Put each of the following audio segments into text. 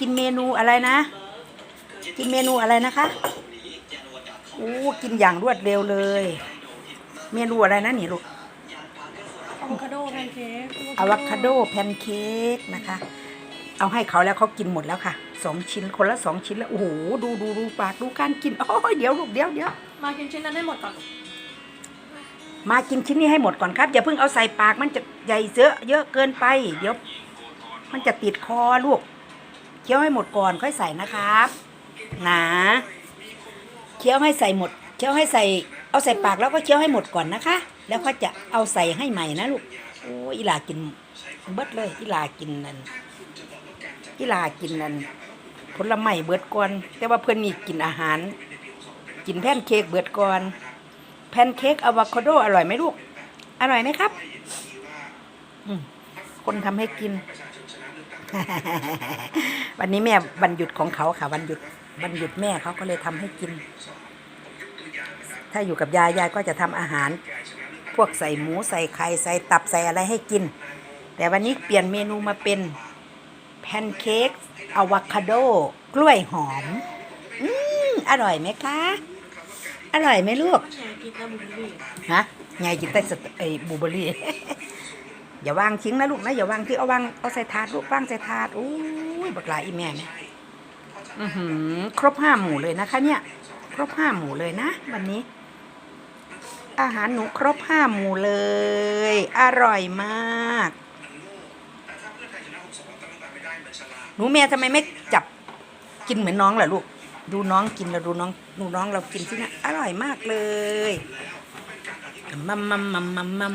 กินเมนูอะไรนะ กินเมนูอะไรนะคะโอ้กินอย่างรวดเร็วเลย เมนูอะไรนะนี่ลูกอะโวคาโดแพนเค้กอะโวคาโดแพนเค้กนะคะ เอาให้เขาแล้วเขากินหมดแล้วค่ะสองชิ้นคนละสองชิ้นแล้วโอ้โหดูดูดูปากดูการกินโอ้ยเดี๋ยวลูกเดี๋ยวเดี๋ยวมากินชิ้นนั้นให้หมดก่อนมากินชิ้นนี้ให้หมดก่อนครับอย่าเพิ่งเอาใส่ปากมันจะใหญ่เยอะเยอะเกินไป เดี๋ยว มันจะติดคอลูก คี้ยวให้หมดก่อนค่อยใส่นะครับหนาเคี้ยวให้ใส่หมดเคี้ยวให้ใส่ เอาใส่ปากแล้วก็เคี้ยวให้หมดก่อนนะคะ แล้วก็จะเอาใส่ให้ใหม่นะลูกโอ้อีลากินเบิดเลยอีลากินนั่นอีลากินนั่นผลไม้เบิดก่อน แต่ว่าเพื่อนนี่กินอาหาร กินแพนเค้กเบิดก่อนแพนเค้กอะวาคาโดอร่อยไหมลูก อร่อยไหมครับ คนทำให้กิน วันนี้แม่วันหยุดของเขาค่ะ วันหยุดวันหยุดแม่เขาก็เลยทำให้กิน ถ้าอยู่กับยายยายก็จะทำอาหาร พวกใส่หมูใส่ไข่ใส่ตับใส่อะไรให้กิน แต่วันนี้เปลี่ยนเมนูมาเป็นแพนเค้กอะวาคาโด กล้วยหอม อืมอร่อยไหมคะ อร่อยไหมลูกฮะยายกินแต่สไอ้บูเบอรี่ อย่าวางทิ้งนะลูกนะอย่าวางทิ้งเอาวางเอาใส่ถาดลูกวางใส่ถาดโอ้ยบักลายอีแม่เนี่ยครบห้าหมู่เลยนะคะ เนี่ย ครบห้าหมู่เลยนะวันนี้ อาหารหนูครบห้าหมู่เลย อร่อยมากหนูแม่ยทำไมไม่จับกินเหมือนน้องล่ะลูก ดูน้องกินเราดูน้องดูน้องเรากินที่นะอร่อยมากเลยมัมมัมมัมมัมมัม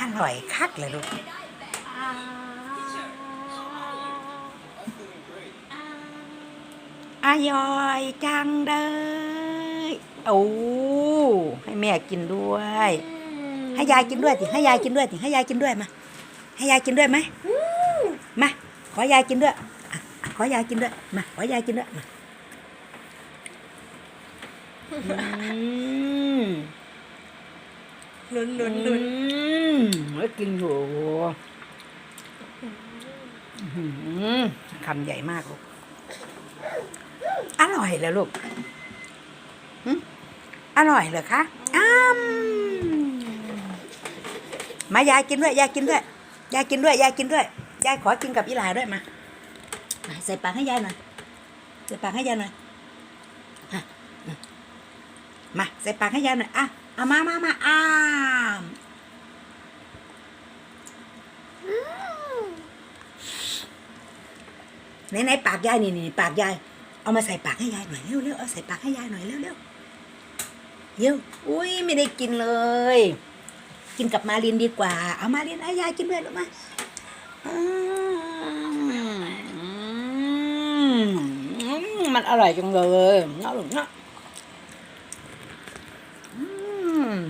อร่อยคักเลยลูกอร่อยจังเลยโอ้ให้แม่กินด้วย ให้ยายกินด้วยสิให้ยายกินด้วยสิให้ยายกินด้วยมาให้ยายกินด้วยไหมมาขอยายกินด้วยอะขอยายกินด้วยมาขอยายกินด้วยมาอืม ลุ้นลุ้นลุ้นอืมแล้วกินอยู่อื้อหือคำใหญ่มากลูก อร่อยเลยลูก อร่อยเหรอคะ อ้ามมายายกินด้วย ยายกินด้วย ยายกินด้วย ยายกินด้วย ยายขอกินกับอีหลาด้วยมา ใส่ปากให้ยายหน่อย ใส่ปากให้ยายหน่อย มาใส่ปากให้ยายหน่อยอะเอามามามาอ้ามไหนไหนปากยายนี่นี่ปากยายเอามาใส่ปากให้ยายหน่อยเร็วเร็วเอาใส่ปากให้ยายหน่อยเร็วเร็วเร็วอุ้ยไม่ได้กินเลย กินกับมารินดีกว่า เอามารินให้ยายกินด้วยหรือมามันอร่อยจังเลยเนาะลูกเนาะ